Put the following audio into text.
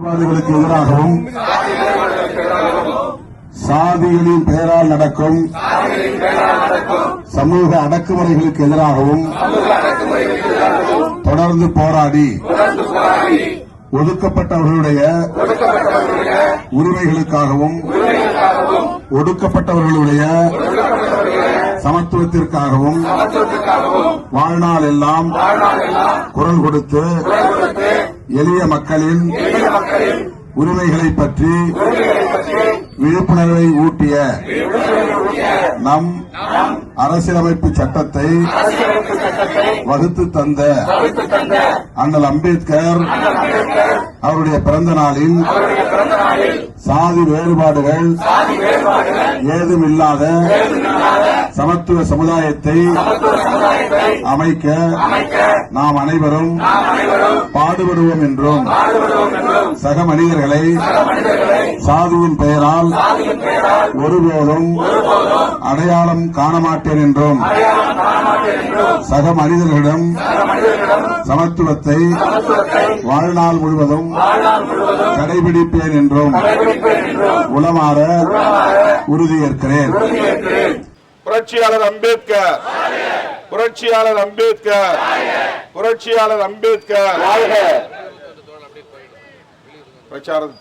தீவிரவாதிகளுக்கு எதிராகவும் சாதிகளின் பெயரால் நடக்கும் சமூக அடக்குமுறைகளுக்கு எதிராகவும் தொடர்ந்து போராடி ஒதுக்கப்பட்டவர்களுடைய உரிமைகளுக்காகவும் ஒடுக்கப்பட்டவர்களுடைய சமத்துவத்திற்காகவும் வாழ்நாள் எல்லாம் குரல் கொடுத்து எளிய மக்களின் உரிமைகளை பற்றி விழிப்புணர்வை ஊட்டிய நம் அரசியலமைப்பு சட்டத்தை வகுத்து தந்த அண்ணல் அம்பேத்கர் அவருடைய பிறந்த நாளில் சாதி வேறுபாடுகள் ஏதும் இல்லாத சமத்துவ சமுதாயத்தை அமைக்க நாம் அனைவரும் பாடுபடுவோம் என்றும் சக மனிதர்களை சாதியின் பெயரால் ஒருபோதும் அடையாளம் காண மாட்டேன் என்றும் சக மனிதர்களிடம் சமத்துவத்தை வாழ்நாள் முழுவதும் கடைபிடிப்பேன் என்றும் உளமாற உறுதியேற்கிறேன். புரட்சியாளர் அம்பேத்கர். புரட்சியாளர் அம்பேத்கர். புரட்சியாளர் அம்பேத்கர். பிரச்சாரம்